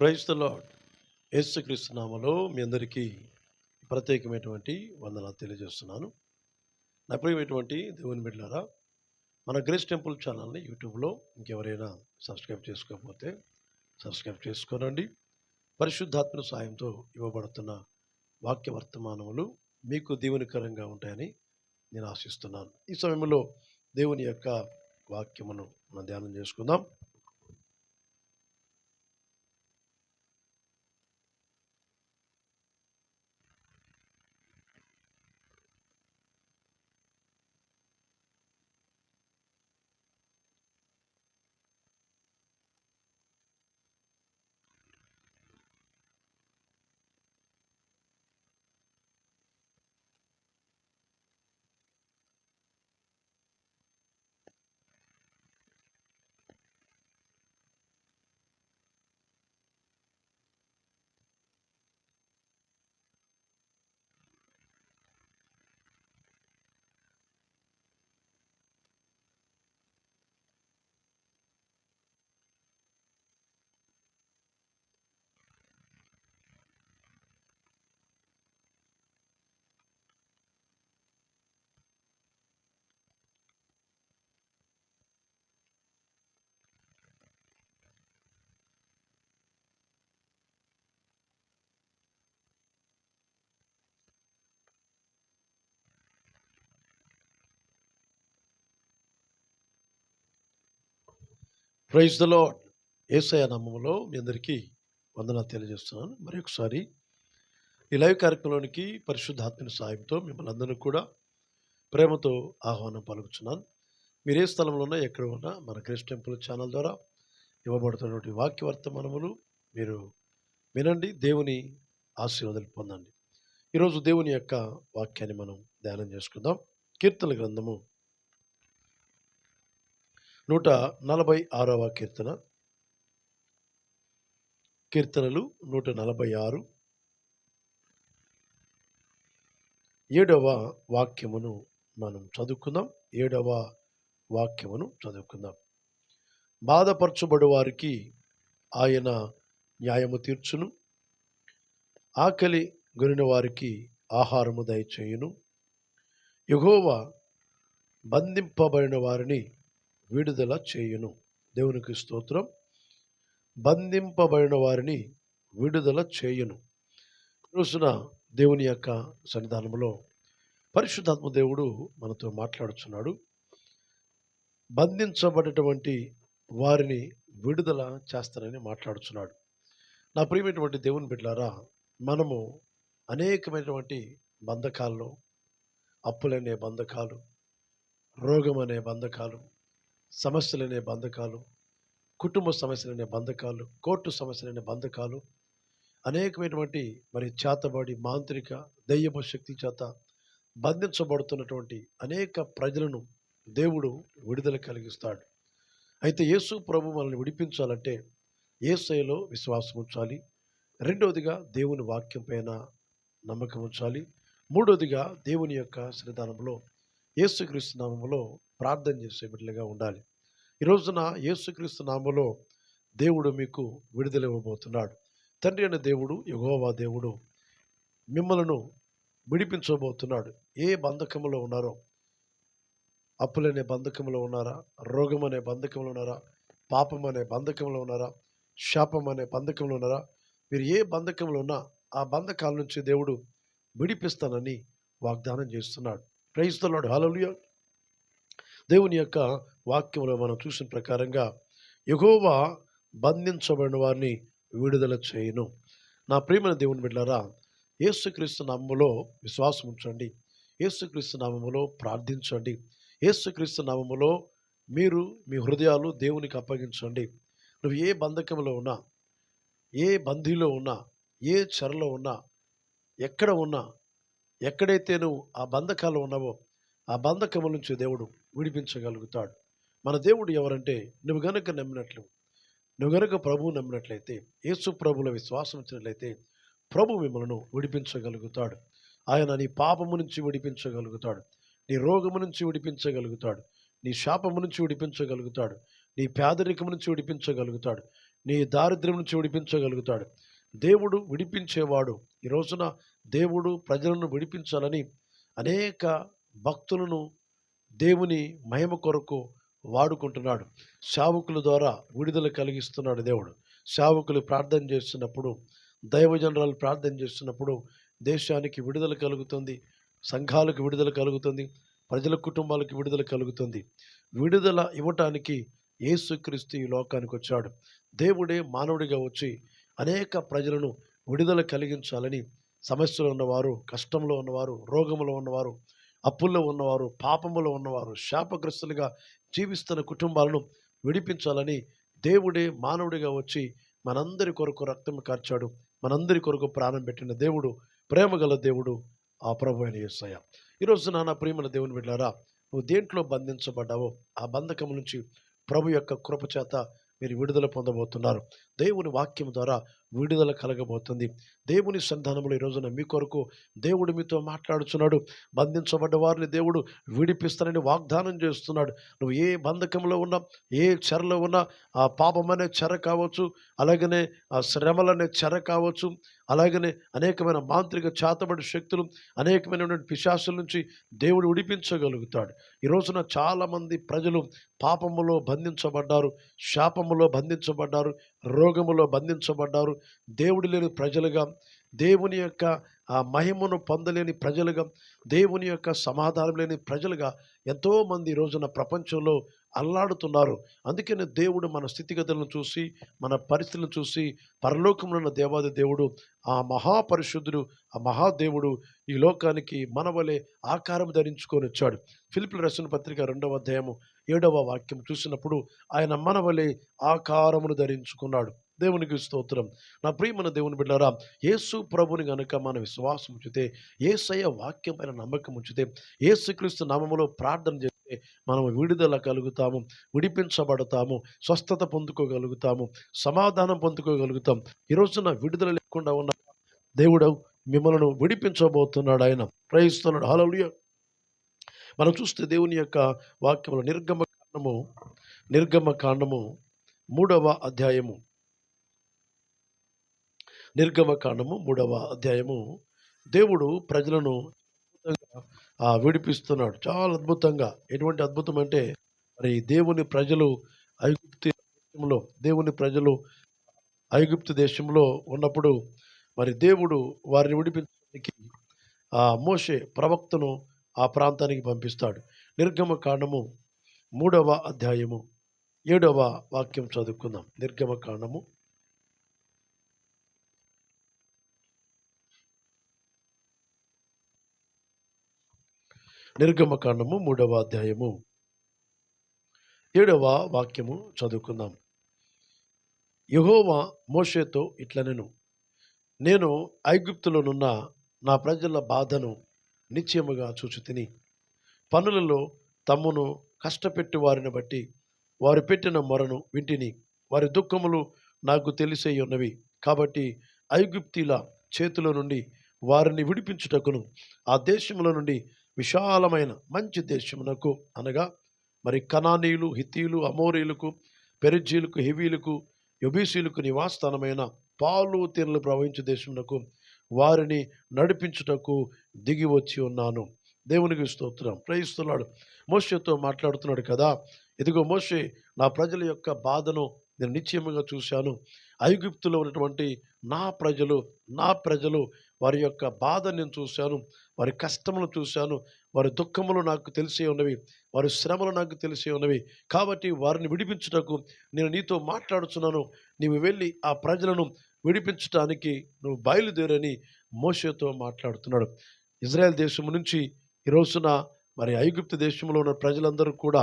Praise the lord యేసుక్రీస్తు నామలో మీ అందరికీ ప్రత్యేకమైనటువంటి వందనాలు తెలియజేస్తున్నాను. నా ప్రియమైనటువంటి దేవుని బిడ్డారా మన గ్రేస్ టెంపుల్ ఛానల్ని యూట్యూబ్లో ఇంకెవరైనా సబ్స్క్రైబ్ చేసుకోకపోతే సబ్స్క్రైబ్ చేసుకోనండి. పరిశుద్ధాత్మ సాయంతో ఇవ్వబడుతున్న వాక్య వర్తమానములు మీకు దీవెనకరంగా ఉంటాయని నేను ఆశిస్తున్నాను. ఈ సమయంలో దేవుని యొక్క వాక్యమును మనం ధ్యానం చేసుకుందాం. ప్రైజ్ ద లాడ్ ఏసయ నామంలో మీ అందరికీ వందన తెలియజేస్తున్నాను. మరి ఒకసారి ఈ లైవ్ కార్యక్రమంలోనికి పరిశుద్ధాత్మని సాయంతో మిమ్మల్ని అందరినీ కూడా ప్రేమతో ఆహ్వానం పలుకుతున్నాను. మీరు ఏ స్థలంలో ఉన్నా ఎక్కడ ఉన్నా మన క్రిస్ టెంపుల్ ఛానల్ ద్వారా ఇవ్వబడుతున్నటువంటి వాక్య వర్తమానములు మీరు వినండి దేవుని ఆశీర్వాదాలు పొందండి. ఈరోజు దేవుని యొక్క వాక్యాన్ని మనం ధ్యానం చేసుకుందాం. కీర్తన గ్రంథము నూట నలభై ఆరవ కీర్తన. కీర్తనలు నూట నలభై ఆరు. ఏడవ వాక్యమును మనం చదువుకుందాం. ఏడవ వాక్యమును చదువుకుందాం. బాధపరచబడు వారికి ఆయన న్యాయము తీర్చును. ఆకలి గురిన వారికి ఆహారము దయచేయును. యెహోవా బంధింపబడిన వారిని విడుదల చేయును. దేవునికి స్తోత్రం. బంధింపబడిన వారిని విడుదల చేయును. రోజున దేవుని యొక్క సన్నిధానంలో పరిశుద్ధాత్మ దేవుడు మనతో మాట్లాడుచున్నాడు. బంధించబడినటువంటి వారిని విడుదల చేస్తానని మాట్లాడుచున్నాడు. నా ప్రియమైనటువంటి దేవుని బిడ్డలారా మనము అనేకమైనటువంటి బంధకాల్లో అప్పులనే బంధకాలు రోగం అనే బంధకాలు సమస్యలనే బంధకాలు కుటుంబ సమస్యలనే బంధకాలు కోర్టు సమస్యలనే బంధకాలు అనేకమైనటువంటి మరి చేతబడి మాంత్రిక దయ్యపు శక్తుల చేత బంధించబడుతున్నటువంటి అనేక ప్రజలను దేవుడు విడుదల కలిగిస్తాడు. అయితే యేసు ప్రభు మనల్ని విడిపించాలంటే ఏసైలో విశ్వాసం ఉంచాలి. రెండవదిగా దేవుని వాక్యం పైన నమ్మకం ఉంచాలి. మూడవదిగా దేవుని యొక్క శ్రద్ధానంలో యేసుక్రీస్తు నామములో ప్రార్థన చేసే బిడ్డలుగా ఉండాలి ఈరోజున యేసుక్రీస్తు నామములో దేవుడు మీకు విడుదల ఇవ్వబోతున్నాడు. తండ్రి అయిన దేవుడు యగోవా దేవుడు మిమ్మలను విడిపించబోతున్నాడు. ఏ బంధకంలో ఉన్నారో అప్పులనే బంధకంలో ఉన్నారా రోగం అనే బంధకంలో ఉన్నారా పాపం అనే బంధకంలో ఉన్నారా శాపం అనే బంధకంలో ఉన్నారా మీరు ఏ బంధకంలో ఉన్నా ఆ బంధకాల నుంచి దేవుడు విడిపిస్తానని వాగ్దానం చేస్తున్నాడు. గ్రహిస్తున్నాడు హలలుయ దేవుని యొక్క వాక్యంలో మనం చూసిన ప్రకారంగా ఎగోవా బంధించబడిన వారిని విడుదల చేయను. నా ప్రేమైన దేవుని బిడ్డారా యేసుక్రీస్తు నామములో విశ్వాసం ఉంచండి. యేసుక్రీస్తు నామములో ప్రార్థించండి. యేసుక్రీస్తు నామములో మీరు మీ హృదయాలు దేవునికి అప్పగించండి. నువ్వు ఏ బంధకంలో ఉన్నా ఏ బందీలో ఉన్నా ఏ చెరలో ఉన్నా ఎక్కడ ఉన్నా ఎక్కడైతే నువ్వు ఆ బంధకాలు ఉన్నావో ఆ బంధకముల నుంచి దేవుడు విడిపించగలుగుతాడు. మన దేవుడు ఎవరంటే నువ్వు గనుక నమ్మినట్లు నువ్వు గనుక ప్రభువు నమ్మినట్లయితే యేసు ప్రభుల విశ్వాసం ఇచ్చినట్లయితే ప్రభు మిమ్మల్ని విడిపించగలుగుతాడు. ఆయన నీ పాపము నుంచి విడిపించగలుగుతాడు. నీ రోగము నుంచి విడిపించగలుగుతాడు. నీ శాపము నుంచి విడిపించగలుగుతాడు. నీ పేదరికము నుంచి విడిపించగలుగుతాడు. నీ దారిద్ర్యం నుంచి విడిపించగలుగుతాడు. దేవుడు విడిపించేవాడు. ఈ రోజున దేవుడు ప్రజలను విడిపించాలని అనేక భక్తులను దేవుని మహిమ కొరకు వాడుకుంటున్నాడు. సేవకుల ద్వారా విడుదల కలిగిస్తున్నాడు దేవుడు. సేవకులు ప్రార్థన చేస్తున్నప్పుడు దైవజనరాలు ప్రార్థన చేస్తున్నప్పుడు దేశానికి విడుదల కలుగుతుంది సంఘాలకు విడుదల కలుగుతుంది ప్రజల కుటుంబాలకు విడుదల కలుగుతుంది. విడుదల ఇవ్వటానికి యేసుక్రీస్తు ఈ లోకానికి వచ్చాడు. దేవుడే మానవుడిగా వచ్చి అనేక ప్రజలను విడుదల కలిగించాలని సమస్యలో ఉన్నవారు కష్టంలో ఉన్నవారు రోగంలో ఉన్నవారు అప్పుల్లో ఉన్నవారు పాపములో ఉన్నవారు శాపగ్రస్తులుగా జీవిస్తున్న కుటుంబాలను విడిపించాలని దేవుడే మానవుడిగా వచ్చి మనందరి కొరకు రక్తం కార్చాడు. మనందరి కొరకు ప్రాణం పెట్టిన దేవుడు ప్రేమగల దేవుడు ఆ ప్రభు అయిన యేసయ్య. ఈరోజు నాన్న ప్రేమల దేవుని బిడ్డారా నువ్వు దేంట్లో బంధించబడ్డావో ఆ బంధకం నుంచి ప్రభు యొక్క కృప చేత మీరు విడుదల పొందబోతున్నారు. దేవుని వాక్యం ద్వారా విడుదల కలగబోతుంది. దేవుని సంధానంలో ఈ రోజున మీ కొరకు దేవుడు మీతో మాట్లాడుచున్నాడు. బంధించబడ్డ వారిని దేవుడు విడిపిస్తానని వాగ్దానం చేస్తున్నాడు. నువ్వు ఏ బంధకంలో ఉన్నా ఏ చెరలో ఉన్నా ఆ పాపం అనే చెర కావచ్చు అలాగనే ఆ శ్రమలనే చెర కావచ్చు అలాగనే అనేకమైన మాంత్రిక చేతబడి శక్తులు అనేకమైనటువంటి పిశాసుల నుంచి దేవుడు విడిపించగలుగుతాడు. ఈ రోజున చాలామంది ప్రజలు పాపములో బంధించబడ్డారు శాపములో బంధించబడ్డారు రోగములో బంధించబడ్డారు. దేవుడు లేని ప్రజలుగా దేవుని యొక్క ఆ మహిమను పొందలేని ప్రజలుగా దేవుని యొక్క సమాధానం లేని ప్రజలుగా ఎంతోమంది రోజున ప్రపంచంలో అల్లాడుతున్నారు. అందుకని దేవుడు మన స్థితిగతులను చూసి మన పరిస్థితులను చూసి పరలోకములున్న దేవాది దేవుడు ఆ మహాపరిశుద్ధుడు ఆ మహాదేవుడు ఈ లోకానికి మన వలె ఆకారం ధరించుకొని వచ్చాడు. ఫిలిపిల్ రచన పత్రిక రెండవ అధ్యాయము ఏడవ వాక్యం చూసినప్పుడు ఆయన మన వలె ఆకారమును ధరించుకున్నాడు. దేవునికి స్తోత్రం. నా ప్రియమైన దేవుని బిడ్డారా యేసు ప్రభుని గనుక మన విశ్వాసం ఉంచితే ఏసయ్య వాక్యం పైన నమ్మకం ఉంచితే ఏసుక్రీస్తు నామములో ప్రార్థన చేస్తే మనం విడుదల కలుగుతాము విడిపించబడతాము స్వస్థత పొందుకోగలుగుతాము సమాధానం పొందుకోగలుగుతాం. ఈరోజున విడుదల లేకుండా ఉన్న దేవుడు మిమ్మల్ని విడిపించబోతున్నాడు ఆయన. ప్రయిస్తున్నాడు హలో మనం చూస్తే దేవుని యొక్క వాక్యంలో నిర్గమ కాండము నిర్గమ కాండము మూడవ అధ్యాయము. నిర్గమ కాండము మూడవ అధ్యాయము. దేవుడు ప్రజలను విడిపిస్తున్నాడు. చాలా అద్భుతంగా. ఎటువంటి అద్భుతం అంటే మరి దేవుని ప్రజలు ఐగుప్తి దేశంలో దేవుని ప్రజలు ఐగుప్తు దేశంలో ఉన్నప్పుడు మరి దేవుడు వారిని విడిపించడానికి ఆ మోషే ప్రవక్తను ఆ ప్రాంతానికి పంపిస్తాడు. నిర్గమ కాండము మూడవ అధ్యాయము ఏడవ వాక్యం చదువుకుందాం. నిర్గమ కాండము నిర్గమకాండము మూడవ అధ్యాయము ఏడవ వాక్యము చదువుకుందాం. యహోవా మోషేతో ఇట్లనెను నేను ఐగుప్తులోనున్న నా ప్రజల బాధను నిశ్చయముగా చూచు తిని. పనులలో తమ్మును కష్టపెట్టి వారిని బట్టి వారు పెట్టిన మొరను వింటిని. వారి దుఃఖములు నాకు తెలిసే ఉన్నవి కాబట్టి ఐగుప్తీల చేతిలో నుండి వారిని విడిపించుటకును ఆ దేశముల నుండి విశాలమైన మంచి దేశమునకు అనగా మరి కనానీయులు హితీయులు అమోరీలకు పెరిజీలకు హెవీలకు యుబీసీలకు నివాసస్థానమైన పాలు తీరలు ప్రవహించే దేశమునకు వారిని నడిపించుటకు దిగి వచ్చి ఉన్నాను. దేవునికి స్తోత్రం. ప్రయిస్తున్నాడు మోషతో మాట్లాడుతున్నాడు కదా. ఇదిగో మోషే నా ప్రజల యొక్క బాధను నేను నిశ్చయముగా చూశాను. ఐగుప్తులో ఉన్నటువంటి నా ప్రజలు నా ప్రజలు వారి యొక్క బాధ నేను చూశాను. వారి కష్టములు చూశాను. వారి దుఃఖములు నాకు తెలిసే ఉన్నవి. వారి శ్రమలు నాకు తెలిసే ఉన్నవి. కాబట్టి వారిని విడిపించుటకు నేను నీతో మాట్లాడుచున్నాను. నీవు వెళ్ళి ఆ ప్రజలను విడిపించటానికి నువ్వు బయలుదేరని మోషేతో మాట్లాడుతున్నాడు. ఇజ్రాయెల్ దేశం నుంచి ఈ రోజున మరి ఐగుప్తు దేశంలో ఉన్న ప్రజలందరూ కూడా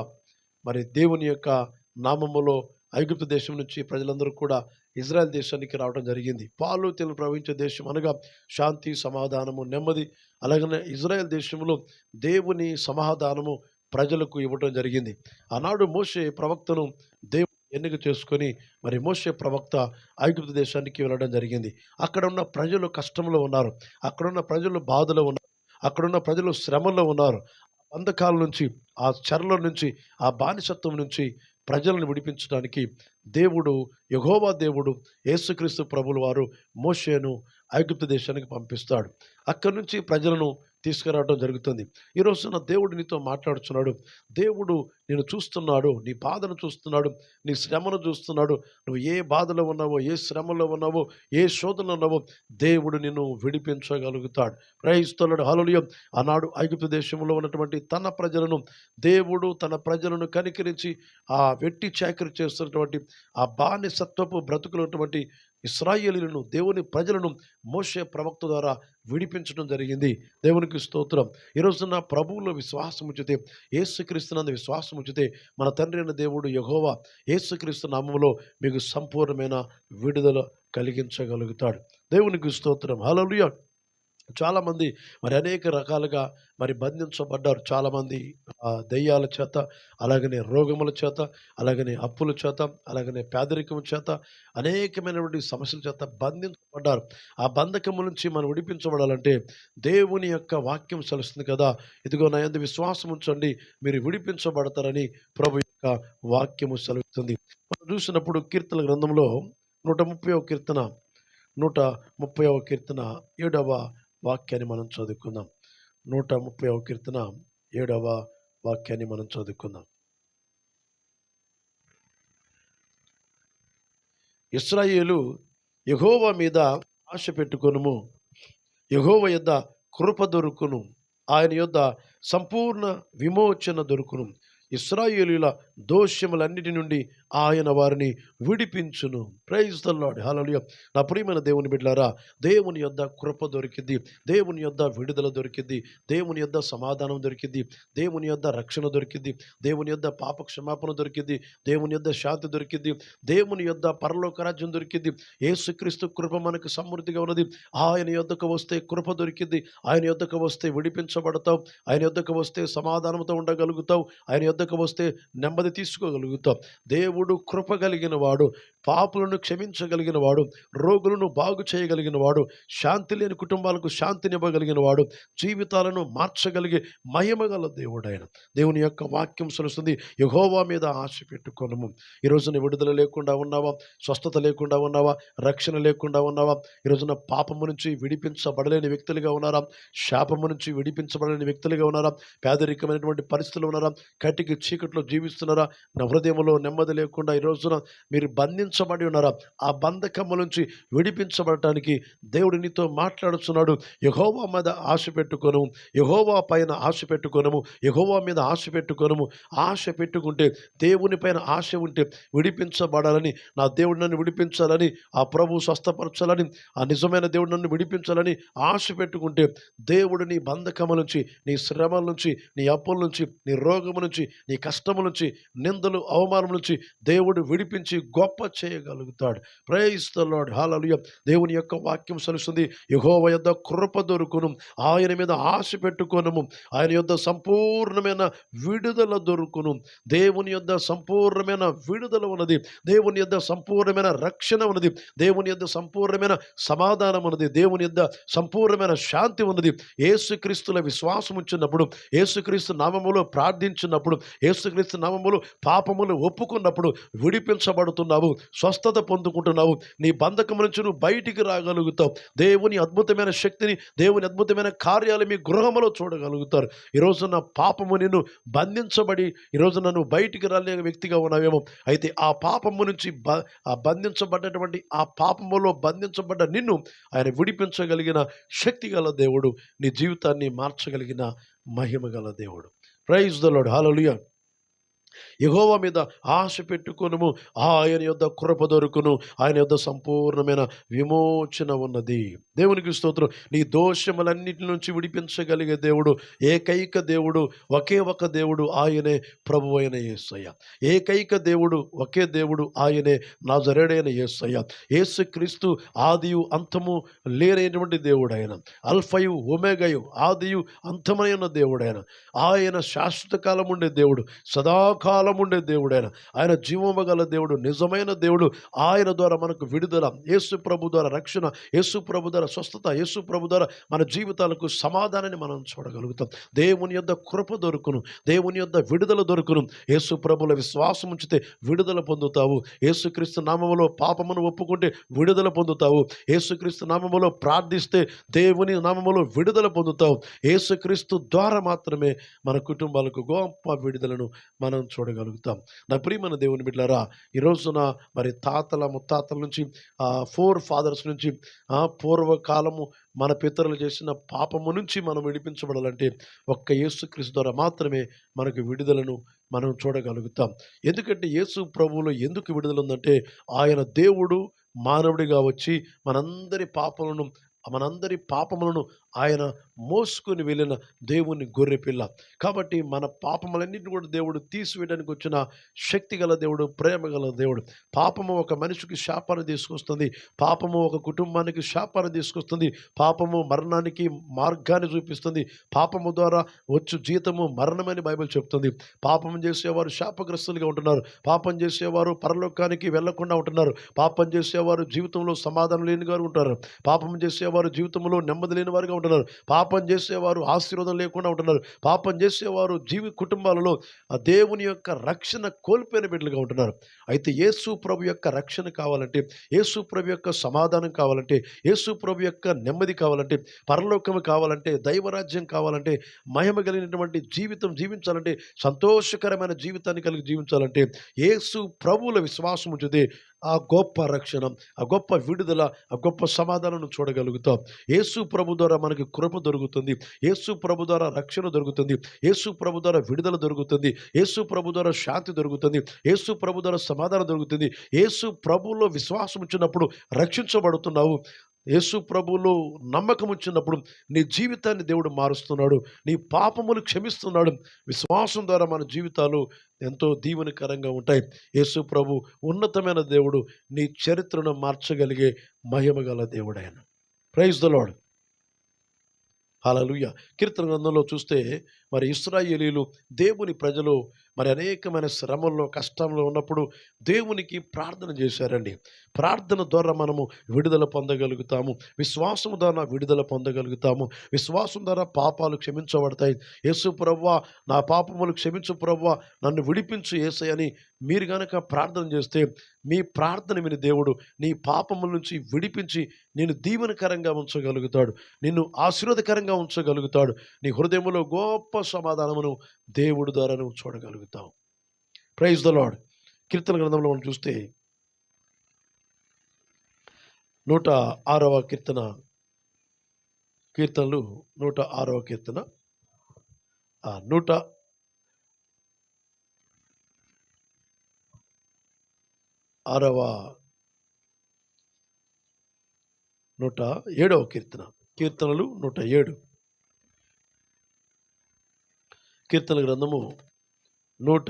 మరి దేవుని యొక్క నామములో ఐగుప్తు దేశం నుంచి ప్రజలందరూ కూడా ఇజ్రాయెల్ దేశానికి రావడం జరిగింది. పాలు తెలుగు ప్రవహించే దేశం అనగా శాంతి సమాధానము నెమ్మది అలాగనే ఇజ్రాయెల్ దేశంలో దేవుని సమాధానము ప్రజలకు ఇవ్వటం జరిగింది. ఆనాడు మోసే ప్రవక్తను దేవు ఎన్నిక చేసుకొని మరి మోసే ప్రవక్త ఐగుప్త దేశానికి వెళ్ళడం జరిగింది. అక్కడ ఉన్న ప్రజలు కష్టంలో ఉన్నారు. అక్కడున్న ప్రజలు బాధలో ఉన్నారు. అక్కడున్న ప్రజలు శ్రమలో ఉన్నారు. అంధకాలం నుంచి ఆ చెరల నుంచి ఆ బానిసత్వం నుంచి ప్రజలను విడిపించడానికి దేవుడు యహోవా దేవుడు యేసుక్రీస్తు ప్రభులు వారు మోషేను ఐగుప్తు దేశానికి పంపిస్తాడు. అక్కడి నుంచి ప్రజలను తీసుకురావడం జరుగుతుంది. ఈరోజు నా దేవుడు నీతో మాట్లాడుతున్నాడు దేవుడు నేను చూస్తున్నాడు. నీ బాధను చూస్తున్నాడు. నీ శ్రమను చూస్తున్నాడు. నువ్వు ఏ బాధలో ఉన్నావో ఏ శ్రమలో ఉన్నావో ఏ శోధనలో ఉన్నావో దేవుడు నిన్ను విడిపించగలుగుతాడు. ప్రయిస్తున్నాడు హలలియం ఆనాడు ఐగుప్తు దేశంలో ఉన్నటువంటి తన ప్రజలను దేవుడు తన ప్రజలను కనికరించి ఆ వెట్టి చాకరి చేస్తున్నటువంటి ఆ బానిసత్వపు బ్రతుకులున్నటువంటి ఇస్రాయేలీలను దేవుని ప్రజలను మోసే ప్రవక్త ద్వారా విడిపించడం జరిగింది. దేవునికి స్తోత్రం. ఈరోజు నా ప్రభువులో విశ్వాసం ఉంచితే ఏసుక్రీస్తునందు విశ్వాసం ఉంచితే మన తండ్రి అయిన దేవుడు యహోవా ఏసుక్రీస్తు నామంలో మీకు సంపూర్ణమైన విడుదల కలిగించగలుగుతాడు. దేవునికి స్తోత్రం. హలో చాలామంది మరి అనేక రకాలుగా మరి బంధించబడ్డారు. చాలామంది దెయ్యాల చేత అలాగనే రోగముల చేత అలాగనే అప్పుల చేత అలాగనే పేదరికం చేత అనేకమైనటువంటి సమస్యల చేత బంధించబడ్డారు. ఆ బంధకము నుంచి మనం విడిపించబడాలంటే దేవుని యొక్క వాక్యం సెలుస్తుంది కదా. ఇదిగో నా యందు విశ్వాసం ఉంచండి మీరు విడిపించబడతారని ప్రభు యొక్క వాక్యము సెలవుతుంది మనం చూసినప్పుడు కీర్తన గ్రంథంలో నూట ముప్పై కీర్తన నూట ముప్పై కీర్తన ఏడవ వాక్యాన్ని మనం చదువుకుందాం. నూట ముప్పై కీర్తన ఏడవ వాక్యాన్ని మనం చదువుకుందాం. ఇస్రాయేలు యహోవ మీద ఆశ పెట్టుకొనుము. యహోవ యొద్ద కృప దొరుకును. ఆయన యొద్ద సంపూర్ణ విమోచన దొరుకును. ఇస్రాయేలీల దోషములన్నిటి నుండి ఆయన వారిని విడిపించును. ప్రైజ్ ద లార్డ్ నా ప్రియమైన దేవుని బిడ్డలారా దేవుని యొద్ద కృప దొరికింది దేవుని యొద్ద విడుదల దొరికింది దేవుని యొద్ద సమాధానం దొరికింది దేవుని యొద్ద రక్షణ దొరికింది దేవుని యొద్ద పాప క్షమాపణ దొరికింది దేవుని యొద్ద శాంతి దొరికింది దేవుని యొద్ద పరలోక రాజ్యం దొరికింది ఏసుక్రీస్తు కృప మనకు సమృద్ధిగా ఉన్నది. ఆయన యొద్దకు వస్తే కృప దొరికింది ఆయన యొద్దకు వస్తే విడిపించబడతావు. ఆయన యొద్దకు వస్తే సమాధానంతో ఉండగలుగుతావు. ఆయన యొద్దకు వస్తే నెమ్మది తీసుకోగలుగుతాం. దేవుడు కృప కలిగిన వాడు పాపులను క్షమించగలిగిన వాడు రోగులను బాగు చేయగలిగిన వాడు శాంతి లేని కుటుంబాలకు శాంతినివ్వగలిగిన వాడు జీవితాలను మార్చగలిగే మహిమగల దేవుడు ఆయన దేవుని యొక్క వాక్యం సలుస్తుంది. యహోవా మీద ఆశ పెట్టుకోనము. ఈరోజున విడుదల లేకుండా ఉన్నావా? స్వస్థత లేకుండా ఉన్నావా? రక్షణ లేకుండా ఉన్నావా? ఈరోజున పాపము నుంచి విడిపించబడలేని వ్యక్తులుగా ఉన్నారా? శాపము నుంచి విడిపించబడలేని వ్యక్తులుగా ఉన్నారా? పేదరికమైనటువంటి పరిస్థితులు ఉన్నారా? కటికి చీకట్లో జీవిస్తున్నారా? నా హృదయంలో నెమ్మది లేకుండా ఈ రోజున మీరు బంధించబడి ఉన్నారా? ఆ బంధకము నుంచి విడిపించబడటానికి దేవుడు నీతో మాట్లాడుతున్నాడు యహోవా మీద ఆశ పెట్టుకొను యహోవా పైన ఆశ పెట్టుకొనము యహోవా మీద ఆశ పెట్టుకొనము. ఆశ పెట్టుకుంటే దేవుని పైన ఆశ ఉంటే విడిపించబడాలని నా దేవుడు నన్ను విడిపించాలని ఆ ప్రభు స్వస్థపరచాలని ఆ నిజమైన దేవుడు నన్ను విడిపించాలని ఆశ పెట్టుకుంటే దేవుడు నీ బంధకము నుంచి నీ శ్రమల నుంచి నీ అప్పుల నుంచి నీ రోగము నుంచి నీ కష్టము నుంచి నిందలు అవమానం నుంచి దేవుడు విడిపించి గొప్ప చేయగలుగుతాడు. ప్రైస్ హాలలుయ దేవుని యొక్క వాక్యం సలుస్తుంది. యహోవ యొద్ద కృప దొరుకును. ఆయన మీద ఆశ పెట్టుకొనము. ఆయన యొద్ద సంపూర్ణమైన విడుదల దొరుకును. దేవుని యొద్ద సంపూర్ణమైన విడుదల ఉన్నది. దేవుని యొద్ద సంపూర్ణమైన రక్షణ ఉన్నది. దేవుని యొద్ద సంపూర్ణమైన సమాధానం ఉన్నది. దేవుని యొద్ద సంపూర్ణమైన శాంతి ఉన్నది. ఏసుక్రీస్తుల విశ్వాసం ఉంచినప్పుడు ఏసుక్రీస్తు నామములో ప్రార్థించినప్పుడు ఏసుక్రీస్తు నామములు పాపములు ఒప్పుకున్నప్పుడు విడిపించబడుతున్నావు. స్వస్థత పొందుకుంటున్నావు. నీ బంధకం నుంచి నువ్వు బయటికి రాగలుగుతావు. దేవుని అద్భుతమైన శక్తిని దేవుని అద్భుతమైన కార్యాలు మీ గృహంలో చూడగలుగుతారు. ఈరోజు నా పాపము నిన్ను బంధించబడి ఈరోజు నన్ను బయటికి రాలేని వ్యక్తిగా ఉన్నావేమో. అయితే ఆ పాపము నుంచి బ ఆ బంధించబడ్డటువంటి ఆ పాపములో బంధించబడ్డ నిన్ను ఆయన విడిపించగలిగిన శక్తి గల దేవుడు నీ జీవితాన్ని మార్చగలిగిన మహిమ గల దేవుడు. ప్రైజ్ దలోడు లార్డ్ యహోవ మీద ఆశ పెట్టుకొనుము. ఆయన యొద్ కృప దొరుకును. ఆయన యొద్ సంపూర్ణమైన విమోచన ఉన్నది. దేవునికి స్తోత్రం. నీ దోషములన్నిటి నుంచి విడిపించగలిగే దేవుడు ఏకైక దేవుడు ఒకే ఒక దేవుడు ఆయనే ప్రభు అయిన ఏసయ్య ఏకైక దేవుడు ఒకే దేవుడు ఆయనే నా జరేడైన యేసు క్రీస్తు ఆదియు అంతము లేనటువంటి దేవుడు ఆయన అల్ఫయు ఒమేగయు ఆదియు అంతమైన దేవుడు ఆయన ఆయన శాశ్వత కాలం ఉండే దేవుడు. సదాకాలం సదాకాలం ఉండే దేవుడు ఆయన ఆయన జీవము గల దేవుడు నిజమైన దేవుడు. ఆయన ద్వారా మనకు విడుదల యేసు ప్రభు ద్వారా రక్షణ యేసు ప్రభు ద్వారా స్వస్థత యేసు ప్రభు ద్వారా మన జీవితాలకు సమాధానాన్ని మనం చూడగలుగుతాం. దేవుని యొక్క కృప దొరుకును దేవుని యొక్క విడుదల దొరుకును. యేసు ప్రభుల విశ్వాసం ఉంచితే విడుదల పొందుతావు. యేసుక్రీస్తు నామములో పాపమును ఒప్పుకుంటే విడుదల పొందుతావు. యేసుక్రీస్తు నామములో ప్రార్థిస్తే దేవుని నామములో విడుదల పొందుతావు. యేసుక్రీస్తు ద్వారా మాత్రమే మన కుటుంబాలకు గొప్ప విడుదలను మనం చూడగలుగుతాం. నా ప్రియమైన దేవుని బిడ్డలారా ఈ రోజున మరి తాతల ముత్తాతల నుంచి ఫోర్ ఫాదర్స్ నుంచి పూర్వకాలము మన పితరులు చేసిన పాపము నుంచి మనం విడిపించబడాలంటే ఒక్క యేసుక్రీస్తు ద్వారా మాత్రమే మనకు విడుదలను మనం చూడగలుగుతాం. ఎందుకంటే యేసు ప్రభువులో ఎందుకు విడుదల ఉందంటే ఆయన దేవుడు మానవుడిగా వచ్చి మనందరి పాపలను మనందరి పాపములను ఆయన మోసుకొని వెళ్ళిన దేవుని గొర్రె పిల్ల. కాబట్టి మన పాపములన్నింటిని కూడా దేవుడు తీసివేయడానికి వచ్చిన శక్తి గల దేవుడు ప్రేమ గల దేవుడు. పాపము ఒక మనిషికి శాపాన్ని తీసుకొస్తుంది. పాపము ఒక కుటుంబానికి శాపాన్ని తీసుకొస్తుంది. పాపము మరణానికి మార్గాన్ని చూపిస్తుంది. పాపము ద్వారా వచ్చు జీతము మరణమని బైబిల్ చెప్తుంది. పాపం చేసేవారు శాపగ్రస్తులుగా ఉంటున్నారు. పాపం చేసేవారు పరలోకానికి వెళ్ళకుండా ఉంటున్నారు. పాపం చేసేవారు జీవితంలో సమాధానం లేని ఉంటారు. పాపం చేసేవారు జీవితంలో నెమ్మది లేని వారుగా ఉంటున్నారు. పాపం చేసేవారు ఆశీర్వాదం లేకుండా ఉంటున్నారు. పాపం చేసేవారు జీవి కుటుంబాలలో ఆ దేవుని యొక్క రక్షణ కోల్పోయిన బిడ్డలుగా ఉంటున్నారు. అయితే యేసు ప్రభు యొక్క రక్షణ కావాలంటే యేసు ప్రభు యొక్క సమాధానం కావాలంటే యేసు ప్రభు యొక్క నెమ్మది కావాలంటే పరలోకం కావాలంటే దైవరాజ్యం కావాలంటే మహిమ కలిగినటువంటి జీవితం జీవించాలంటే సంతోషకరమైన జీవితాన్ని కలిగి జీవించాలంటే యేసు ప్రభువుల విశ్వాసం ఉంచితే ఆ గొప్ప రక్షణ ఆ గొప్ప విడుదల ఆ గొప్ప సమాధానం చూడగలుగుతాం. యేసు ప్రభు ద్వారా మనకి కృప దొరుకుతుంది. యేసు ప్రభు ద్వారా రక్షణ దొరుకుతుంది. యేసు ప్రభు ద్వారా విడుదల దొరుకుతుంది. యేసు ప్రభు ద్వారా శాంతి దొరుకుతుంది. యేసు ప్రభు ద్వారా సమాధానం దొరుకుతుంది. యేసు ప్రభులో విశ్వాసం ఇచ్చినప్పుడు రక్షించబడుతున్నావు. యేసు ప్రభువులో నమ్మకం వచ్చినప్పుడు నీ జీవితాన్ని దేవుడు మారుస్తున్నాడు నీ పాపములు క్షమిస్తున్నాడు. విశ్వాసం ద్వారా మన జీవితాలు ఎంతో దీవెనకరంగా ఉంటాయి. యేసు ప్రభు ఉన్నతమైన దేవుడు నీ చరిత్రను మార్చగలిగే మహిమ గల ప్రైజ్ ద లాడ్ హల్లెలూయా కీర్తన గ్రంథంలో చూస్తే మరి ఇస్రాయేలీలు దేవుని ప్రజలు మరి అనేకమైన శ్రమల్లో కష్టంలో ఉన్నప్పుడు దేవునికి ప్రార్థన చేశారండి. ప్రార్థన ద్వారా మనము విడుదల పొందగలుగుతాము. విశ్వాసం ద్వారా విడుదల పొందగలుగుతాము. విశ్వాసం ద్వారా పాపాలు క్షమించబడతాయి. యేసు ప్రవ్వా నా పాపములు క్షమించు ప్రవ్వా నన్ను విడిపించు ఏసయని మీరు కనుక ప్రార్థన చేస్తే మీ ప్రార్థన విని దేవుడు నీ పాపముల నుంచి విడిపించి నేను దీవెనకరంగా ఉంచగలుగుతాడు. నిన్ను ఆశీర్వదకరంగా ఉంచగలుగుతాడు. నీ హృదయంలో గొప్ప సమాధానమును దేవుడు ద్వారా నువ్వు చూడగలుగుతావు. ప్రైజ్ ద లాడ్ కీర్తన గ్రంథంలో మనం చూస్తే నూట ఆరవ కీర్తన కీర్తనలు నూట ఆరవ కీర్తన. నూట ఆరవ నూట ఏడవ కీర్తన. కీర్తనలు నూట ఏడు. కీర్తన గ్రంథము నూట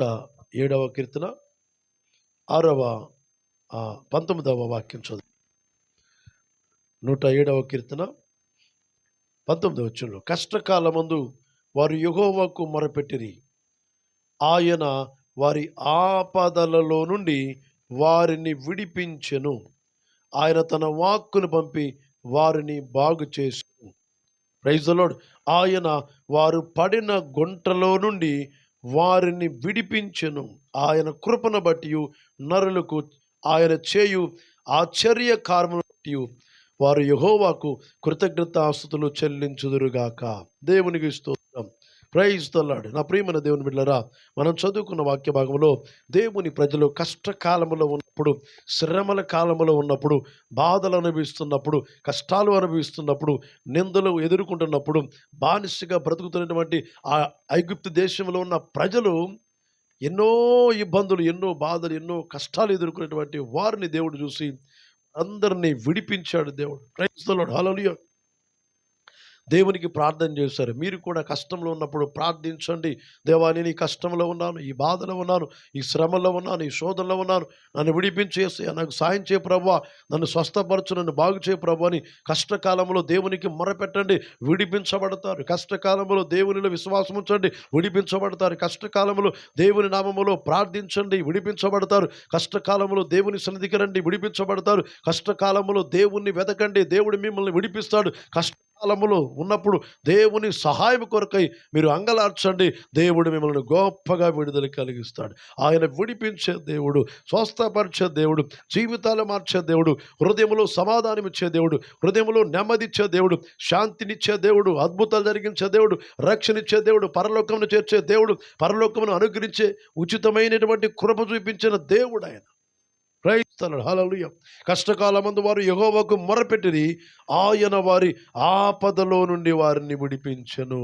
ఏడవ కీర్తన ఆరవ పంతొమ్మిదవ వాక్యం చదువు. నూట ఏడవ కీర్తన పంతొమ్మిదవ వచ్చంలో కష్టకాలమందు వారు యెహోవాకు మొరపెట్టిరి. ఆయన వారి ఆపదలలో నుండి వారిని విడిపించెను. ఆయన తన వాక్కును పంపి వారిని బాగు చేసు ప్రైజ్ లోడ్ ఆయన వారు పడిన గుంటలో నుండి వారిని విడిపించెను. ఆయన కృపను బట్టి నరులకు ఆయన చేయు ఆశ్చర్య కార్మను బట్టి వారు యహోవాకు కృతజ్ఞతాస్తుతులు చెల్లించుదురుగాక. దేవునికి ఇస్తూ ప్రైజ్ నా ప్రియమైన దేవుని బిడ్డరా మనం చదువుకున్న వాక్య భాగంలో దేవుని ప్రజలు కష్టకాలములో ఉన్నప్పుడు శ్రమల కాలంలో ఉన్నప్పుడు బాధలు అనుభవిస్తున్నప్పుడు కష్టాలు అనుభవిస్తున్నప్పుడు నిందలు ఎదుర్కొంటున్నప్పుడు బానిసగా బ్రతుకుతున్నటువంటి ఆ ఐగుప్తు దేశంలో ఉన్న ప్రజలు ఎన్నో ఇబ్బందులు ఎన్నో బాధలు ఎన్నో కష్టాలు ఎదుర్కొనేటువంటి వారిని దేవుడు చూసి అందరినీ విడిపించాడు దేవుడు. క్రైస్తవుడు హలో దేవునికి ప్రార్థన చేశారు. మీరు కూడా కష్టంలో ఉన్నప్పుడు ప్రార్థించండి. దేవా నేను ఈ కష్టంలో ఉన్నాను ఈ బాధలో ఉన్నాను ఈ శ్రమలో ఉన్నాను ఈ శోధనలో ఉన్నాను. నన్ను విడిపించి నాకు సాయం చేయ ప్రభు నన్ను స్వస్థపరచు నన్ను బాగు చేయ ప్రభు అని కష్టకాలంలో దేవునికి మొరపెట్టండి. విడిపించబడతారు. కష్టకాలంలో దేవునిలో విశ్వాసం ఉంచండి. విడిపించబడతారు. కష్టకాలంలో దేవుని నామములో ప్రార్థించండి. విడిపించబడతారు. కష్టకాలంలో దేవుని సన్నిధికి రండి. విడిపించబడతారు. కష్టకాలంలో దేవుణ్ణి వెతకండి దేవుడు మిమ్మల్ని విడిపిస్తాడు. కష్ట కష్టకాలములో ఉన్నప్పుడు దేవుని సహాయం కొరకై మీరు అంగలార్చండి. దేవుడు మిమ్మల్ని గొప్పగా విడుదల కలిగిస్తాడు. ఆయన విడిపించే దేవుడు స్వస్థపరిచే దేవుడు జీవితాలు మార్చే దేవుడు హృదయంలో సమాధానం ఇచ్చే దేవుడు హృదయంలో నెమ్మదిచ్చే దేవుడు శాంతినిచ్చే దేవుడు అద్భుతాలు జరిగించే దేవుడు రక్షణిచ్చే దేవుడు పరలోకమును చేర్చే దేవుడు పరలోకమును అనుగ్రహించే ఉచితమైనటువంటి కృప చూపించిన దేవుడు ఆయన. క్రైస్తలు హలలుయ కష్టకాలమందు వారు యహోవకు మొరపెట్టిరి. ఆయన వారి ఆపదలో నుండి వారిని విడిపించను.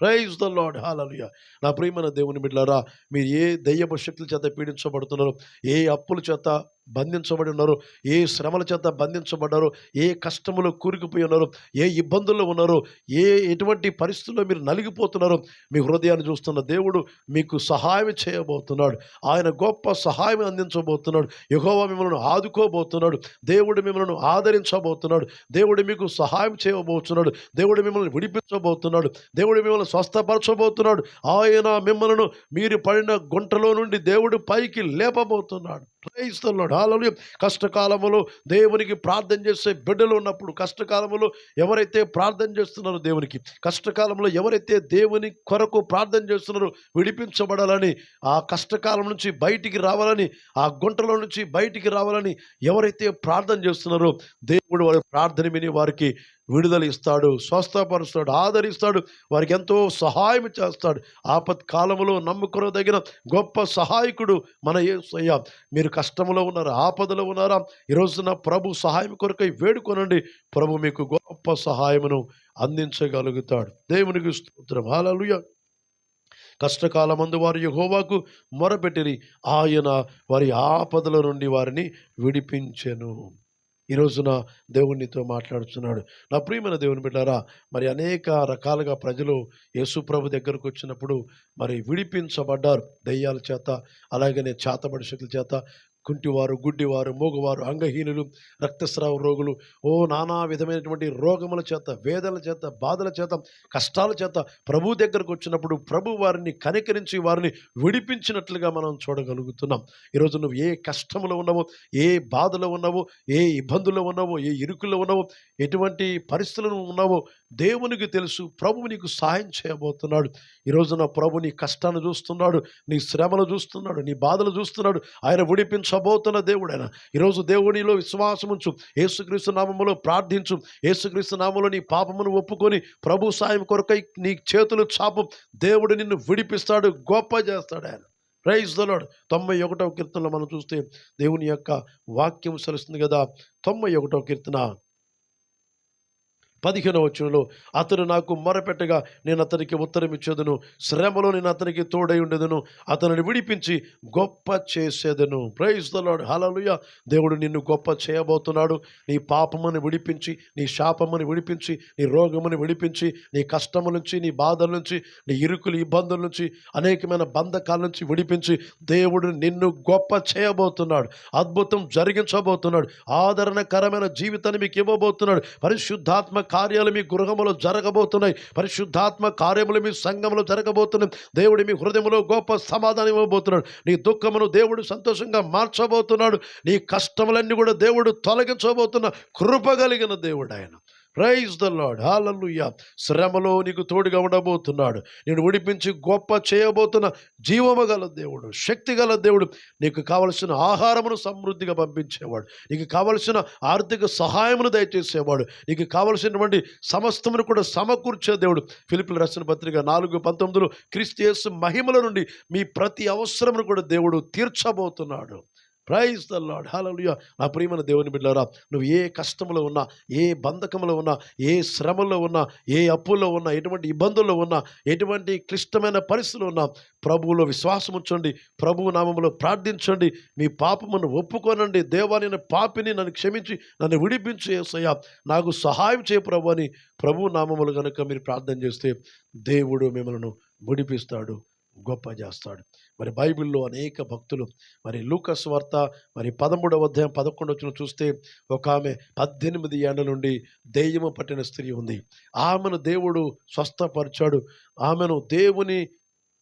ప్రైజ్ ద లాడ్ హాలలుయ నా ప్రియమైన దేవుని బిడ్డలారా మీరు ఏ దయ్యపు శక్తుల చేత పీడించబడుతున్నారో ఏ అప్పుల చేత బంధించబడి ఉన్నారు. ఏ శ్రమల చేత బంధించబడ్డారో ఏ కష్టములో కూరుకుపోయి ఉన్నారు ఏ ఇబ్బందుల్లో ఉన్నారో ఏ ఎటువంటి పరిస్థితుల్లో మీరు నలిగిపోతున్నారో మీ హృదయాన్ని చూస్తున్న దేవుడు మీకు సహాయం చేయబోతున్నాడు. ఆయన గొప్ప సహాయం అందించబోతున్నాడు. యెహోవా మిమ్మల్ని ఆదుకోబోతున్నాడు. దేవుడు మిమ్మల్ని ఆదరించబోతున్నాడు. దేవుడు మీకు సహాయం చేయబోతున్నాడు. దేవుడు మిమ్మల్ని విడిపించబోతున్నాడు. దేవుడు మిమ్మల్ని స్వస్థపరచబోతున్నాడు. ఆయన మిమ్మల్ని మీరు పడిన గుంటలో నుండి దేవుడు పైకి లేపబోతున్నాడు. క్రైస్తవుడు హాలలు కష్టకాలములో దేవునికి ప్రార్థన చేసే బిడ్డలు ఉన్నప్పుడు కష్టకాలములో ఎవరైతే ప్రార్థన చేస్తున్నారో దేవునికి కష్టకాలంలో ఎవరైతే దేవుని కొరకు ప్రార్థన చేస్తున్నారో విడిపించబడాలని ఆ కష్టకాలం నుంచి బయటికి రావాలని ఆ గుంటలో నుంచి బయటికి రావాలని ఎవరైతే ప్రార్థన చేస్తున్నారో దేవుడు వారి ప్రార్థన విని వారికి విడుదల ఇస్తాడు స్వస్థపరుస్తాడు ఆదరిస్తాడు వారికి ఎంతో సహాయం చేస్తాడు. ఆపత్ కాలంలో నమ్ముకునదగిన గొప్ప సహాయకుడు మన ఏసయ్య మీరు కష్టంలో ఉన్నారా ఆపదలో ఉన్నారా? ఈరోజున ప్రభు సహాయం కొరకై వేడుకొనండి. ప్రభు మీకు గొప్ప సహాయమును అందించగలుగుతాడు. దేవునికి స్తోత్రం. హల్లెలూయా. కష్టకాలమందు వారు యెహోవాకు మొరపెట్టిరి. ఆయన వారి ఆపదల నుండి వారిని విడిపించెను. ఈ రోజున దేవునితో మాట్లాడుతున్నాడు. నా ప్రియమైన దేవుని బిడ్డారా మరి అనేక రకాలుగా ప్రజలు యేసుప్రభు దగ్గరకు వచ్చినప్పుడు మరి విడిపించబడ్డారు దయ్యాల చేత అలాగనే చేతబడి శక్తుల చేత. కుంటివారు గుడ్డివారు మూగవారు అంగహీనులు రక్తస్రావ రోగులు ఓ నానా విధమైనటువంటి రోగముల చేత వేదనల చేత బాధల చేత కష్టాల చేత ప్రభు దగ్గరకు వచ్చినప్పుడు ప్రభు వారిని కనికరించి వారిని విడిపించినట్లుగా మనం చూడగలుగుతున్నాం. ఈరోజు నువ్వు ఏ కష్టంలో ఉన్నావో ఏ బాధలో ఉన్నావో ఏ ఇబ్బందుల్లో ఉన్నావో ఏ ఇరుకుల్లో ఉన్నావో ఎటువంటి పరిస్థితులను ఉన్నావో దేవునికి తెలుసు ప్రభు నీకు సహాయం చేయబోతున్నాడు. ఈ రోజున ప్రభు నీ కష్టాన్ని చూస్తున్నాడు నీ శ్రమను చూస్తున్నాడు నీ బాధలు చూస్తున్నాడు. ఆయన విడిపించబోతున్న దేవుడు ఆయన ఈరోజు దేవునిలో విశ్వాసం ఉంచు. యేసుక్రీస్తు నామములో ప్రార్థించు. యేసుక్రీస్తు నామములో నీ పాపమును ఒప్పుకొని ప్రభు సాయం కొరకై నీ చేతులు చాపు. దేవుడు నిన్ను విడిపిస్తాడు గొప్ప చేస్తాడు ఆయన. ప్రైజ్ దలాడు తొంభై ఒకటవ కీర్తనలో మనం చూస్తే దేవుని యొక్క వాక్యం సరిస్తుంది కదా. తొంభై ఒకటవ కీర్తన. పదిహేనవ వచనంలో అతను నాకు మొరపెట్టగా నేను అతనికి ఉత్తరం ఇచ్చేదను శ్రమలో నేను అతనికి తోడై ఉండేదను అతనిని విడిపించి గొప్ప చేసేదను. ప్రయిస్తున్నాడు హలలుయ దేవుడు నిన్ను గొప్ప చేయబోతున్నాడు. నీ పాపమును విడిపించి నీ శాపమును విడిపించి నీ రోగమును విడిపించి నీ కష్టముల నుంచి నీ బాధల నుంచి నీ ఇరుకులు ఇబ్బందుల నుంచి అనేకమైన బంధకాల నుంచి విడిపించి దేవుడు నిన్ను గొప్ప చేయబోతున్నాడు. అద్భుతం జరిగించబోతున్నాడు. ఆదరణకరమైన జీవితాన్ని మీకు ఇవ్వబోతున్నాడు. పరిశుద్ధాత్మ కార్యాలు మీ గృహములో జరగబోతున్నాయి. పరిశుద్ధాత్మ కార్యములు మీ సంఘంలో జరగబోతున్నాయి. దేవుడు మీ హృదయంలో గొప్ప సమాధానం ఇవ్వబోతున్నాడు. నీ దుఃఖమును దేవుడు సంతోషంగా మార్చబోతున్నాడు. నీ కష్టములన్నీ కూడా దేవుడు తొలగించబోతున్న కృప కలిగిన దేవుడు ఆయన. ప్రైజ్ ద లాడ్ హాలూయా శ్రమలో నీకు తోడుగా ఉండబోతున్నాడు. నేను విడిపించి గొప్ప చేయబోతున్న జీవము గల దేవుడు శక్తి గల దేవుడు. నీకు కావలసిన ఆహారమును సమృద్ధిగా పంపించేవాడు. నీకు కావలసిన ఆర్థిక సహాయమును దయచేసేవాడు. నీకు కావలసినటువంటి సమస్తమును కూడా సమకూర్చే దేవుడు. ఫిలిపిల్ రచన పత్రిక నాలుగు పంతొమ్మిదిలో క్రీస్తు యేసు మహిమల నుండి మీ ప్రతి అవసరమును కూడా దేవుడు తీర్చబోతున్నాడు. ప్రైజ్ ద లాడ్ హల్లెలూయా నా ప్రియమైన దేవుని బిడ్డారా నువ్వు ఏ కష్టంలో ఉన్నా ఏ బంధకంలో ఉన్నా ఏ శ్రమలో ఉన్నా ఏ అప్పుల్లో ఉన్నా ఎటువంటి ఇబ్బందుల్లో ఉన్నా ఎటువంటి క్లిష్టమైన పరిస్థితులు ఉన్నా ప్రభువులో విశ్వాసం ఉంచండి ప్రభువు నామంలో ప్రార్థించండి. మీ పాపమును ఒప్పుకోనండి. దేవా నేను పాపిని నన్ను క్షమించి నన్ను విడిపించు ఏసయ్యా నాకు సహాయం చేయ ప్రభు అని ప్రభు నామములు కనుక మీరు ప్రార్థన చేస్తే దేవుడు మిమ్మల్ని విడిపిస్తాడు గొప్ప చేస్తాడు. మరి బైబిల్లో అనేక భక్తులు మరి లూకస్ వార్త మరి పదమూడవ అధ్యాయం పదకొండు వచ్చిన చూస్తే ఒక ఆమె పద్దెనిమిది ఏళ్ళ నుండి దెయ్యము పట్టిన స్త్రీ ఉంది. ఆమెను దేవుడు స్వస్థపరిచాడు. ఆమెను దేవుని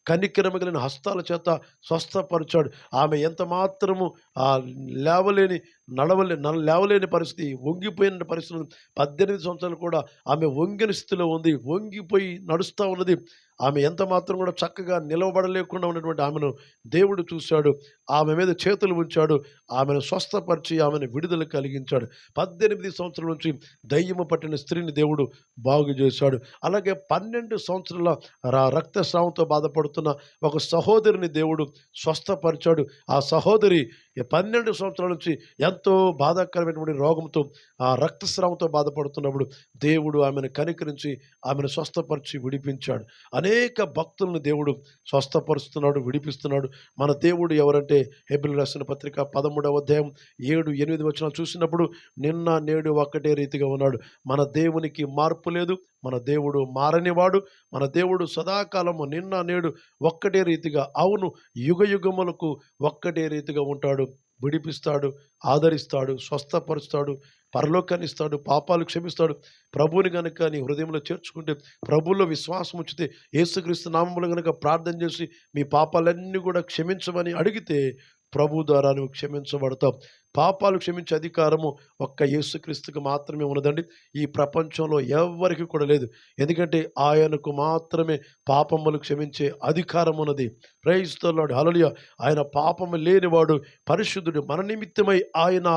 కనికరమ హస్తాల చేత స్వస్థపరిచాడు. ఆమె ఎంత మాత్రము ఆ లేవలేని నడవలే లేవలేని పరిస్థితి వంగిపోయిన పరిస్థితి పద్దెనిమిది సంవత్సరాలు కూడా ఆమె వంగిన స్థితిలో ఉంది. వంగిపోయి నడుస్తూ ఉన్నది. ఆమె ఎంత మాత్రం కూడా చక్కగా నిలవబడలేకుండా ఉన్నటువంటి ఆమెను దేవుడు చూశాడు. ఆమె మీద చేతులు ఉంచాడు. ఆమెను స్వస్థపరిచి ఆమెను విడుదల కలిగించాడు. పద్దెనిమిది సంవత్సరాల నుంచి దయ్యము పట్టిన స్త్రీని దేవుడు బాగు చేశాడు. అలాగే పన్నెండు సంవత్సరాల రక్తస్రావంతో బాధపడుతున్న ఒక సహోదరిని దేవుడు స్వస్థపరిచాడు. ఆ సహోదరి పన్నెండు సంవత్సరాల నుంచి ఎంతో బాధాకరమైనటువంటి రోగంతో ఆ రక్తస్రావంతో బాధపడుతున్నప్పుడు దేవుడు ఆమెను కనికరించి ఆమెను స్వస్థపరిచి విడిపించాడు. అనేక భక్తులను దేవుడు స్వస్థపరుస్తున్నాడు విడిపిస్తున్నాడు. మన దేవుడు ఎవరంటే హెబిల్ రాసిన పత్రిక పదమూడవ అధ్యాయం ఏడు ఎనిమిది వచ్చిన చూసినప్పుడు నిన్న నేడు ఒక్కటే రీతిగా ఉన్నాడు. మన దేవునికి మార్పు లేదు మన దేవుడు మారనివాడు మన దేవుడు సదాకాలము నిన్న నేడు ఒక్కటే రీతిగా అవును యుగ యుగములకు ఒక్కటే రీతిగా ఉంటాడు. విడిపిస్తాడు ఆదరిస్తాడు స్వస్థపరుస్తాడు పరలోకాన్ని ఇస్తాడు పాపాలు క్షమిస్తాడు. ప్రభువుని కనుక నీ హృదయంలో చేర్చుకుంటే ప్రభువులో విశ్వాసం ఉంచితే యేసుక్రీస్తు నామములు గనుక ప్రార్థన చేసి మీ పాపాలన్నీ కూడా క్షమించమని అడిగితే ప్రభు ద్వారా నువ్వు క్షమించబడతావు పాపాలు క్షమించే అధికారము ఒక్క యేసుక్రీస్తుకు మాత్రమే ఉన్నదండి. ఈ ప్రపంచంలో ఎవరికి కూడా లేదు. ఎందుకంటే ఆయనకు మాత్రమే పాపములు క్షమించే అధికారం ఉన్నది. ప్రైస్తలాడు హలలియ ఆయన పాపము లేనివాడు పరిశుద్ధుడు మన నిమిత్తమై ఆయన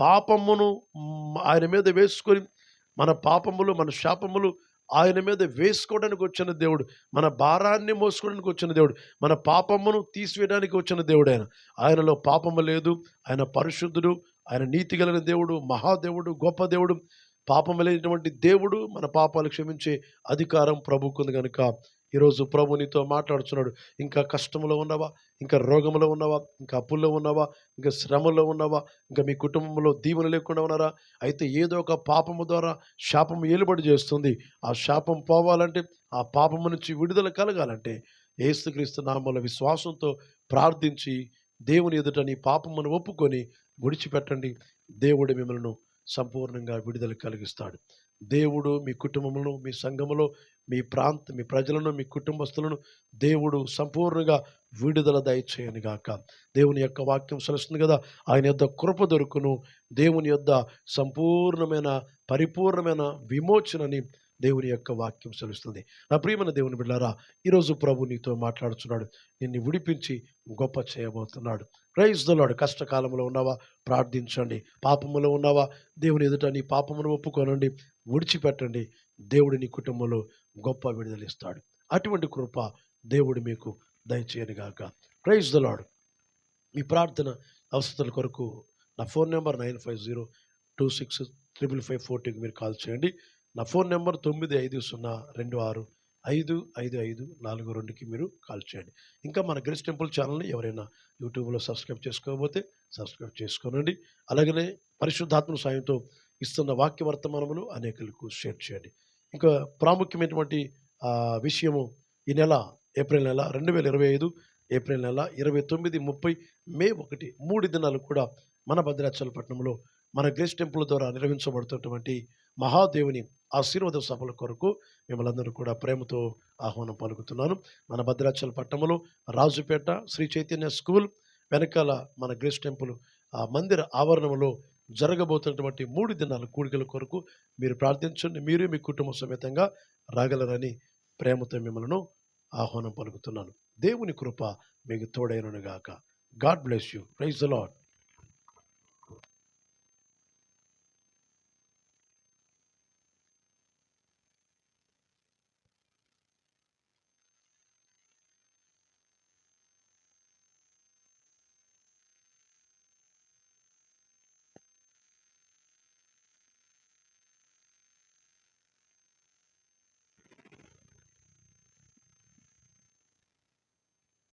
పాపమును ఆయన మీద వేసుకొని మన పాపములు మన శాపములు ఆయన మీద వేసుకోవడానికి వచ్చిన దేవుడు మన భారాన్ని మోసుకోవడానికి వచ్చిన దేవుడు మన పాపమును తీసివేయడానికి వచ్చిన దేవుడు ఆయన. ఆయనలో పాపము లేదు ఆయన పరిశుద్ధుడు ఆయన నీతి కలిగిన దేవుడు మహాదేవుడు గొప్ప దేవుడు పాపము లేనటువంటి దేవుడు మన పాపాలు క్షమించే అధికారం ప్రభుకుంది కనుక ఈరోజు ప్రభు నీతో మాట్లాడుతున్నాడు ఇంకా కష్టంలో ఉన్నావా? ఇంకా రోగంలో ఉన్నావా? ఇంకా అప్పుల్లో ఉన్నావా? ఇంకా శ్రమలో ఉన్నావా? ఇంకా మీ కుటుంబంలో దీవెన లేకుండా ఉన్నారా? అయితే ఏదో ఒక పాపము ద్వారా శాపం ఏలుబడి చేస్తుంది. ఆ శాపం పోవాలంటే ఆ పాపము నుంచి విడుదల కలగాలంటే ఏసుక్రీస్తు నామల విశ్వాసంతో ప్రార్థించి దేవుని ఎదుట నీ పాపమును ఒప్పుకొని విడిచిపెట్టండి. దేవుడు మిమ్మల్ని సంపూర్ణంగా విడుదల కలిగిస్తాడు. దేవుడు మీ కుటుంబంలో మీ సంఘములో మీ ప్రాంత మీ ప్రజలను మీ కుటుంబస్తులను దేవుడు సంపూర్ణంగా విడుదల దయచేయను గాక. దేవుని యొక్క వాక్యం సెలవుస్తుంది కదా ఆయన యొద్ద కృప దొరుకును. దేవుని యొద్ద సంపూర్ణమైన పరిపూర్ణమైన విమోచనని దేవుని యొక్క వాక్యం సెలుస్తుంది. నా ప్రియమైన దేవుని బిడ్డారా ఈరోజు ప్రభు నీతో మాట్లాడుతున్నాడు నిన్ను విడిపించి గొప్ప చేయబోతున్నాడు. క్రైస్తలాడు కష్టకాలంలో ఉన్నావా? ప్రార్థించండి. పాపములో ఉన్నావా? దేవుని ఎదుట నీ పాపమును ఒప్పుకోనండి. విడిచిపెట్టండి. దేవుడు నీ కుటుంబంలో గొప్ప విడుదలిస్తాడు. అటువంటి కృప దేవుడు మీకు దయచేయనుగాక ప్రైజ్ దలాడు మీ ప్రార్థన అవసరాల కొరకు నా phone number nine five zero two six triple five ఫోర్టీకి మీరు కాల్ చేయండి. నా ఫోన్ నెంబర్ తొమ్మిది ఐదు సున్నా రెండు ఆరు ఐదు ఐదు ఐదు నాలుగు రెండుకి మీరు కాల్ చేయండి. ఇంకా మన గ్రేస్ టెంపుల్ ఛానల్ని ఎవరైనా యూట్యూబ్లో సబ్స్క్రైబ్ చేసుకోకపోతే సబ్స్క్రైబ్ చేసుకోనండి. అలాగనే పరిశుద్ధాత్మ సాయంతో ఇస్తున్న వాక్య వర్తమానములు అనేకులకు షేర్ చేయండి. ఇంకా ప్రాముఖ్యమైనటువంటి విషయము ఈ నెల ఏప్రిల్ నెల రెండు వేల ఇరవై ఐదు ఏప్రిల్ నెల ఇరవై తొమ్మిది ముప్పై మే ఒకటి మూడు దినాలు కూడా మన భద్రాచలపట్నంలో మన గ్రేస్ టెంపుల్ ద్వారా నిర్వహించబడుతున్నటువంటి మహాదేవుని ఆశీర్వాద సభల కొరకు మిమ్మల్ని అందరూ కూడా ప్రేమతో ఆహ్వానం పలుకుతున్నాను. మన భద్రాచల పట్టణంలో రాజుపేట శ్రీ చైతన్య స్కూల్ వెనకాల మన గ్రేస్ టెంపుల్ ఆ మందిర ఆవరణంలో జరగబోతున్నటువంటి మూడు దినాల కూడికల కొరకు మీరు ప్రార్థించండి. మీరు మీ కుటుంబ సమేతంగా రాగలరని ప్రేమతో మిమ్మల్ని ఆహ్వానం పలుకుతున్నాను. దేవుని కృప మీకు తోడైనగాక God bless you. Praise the lord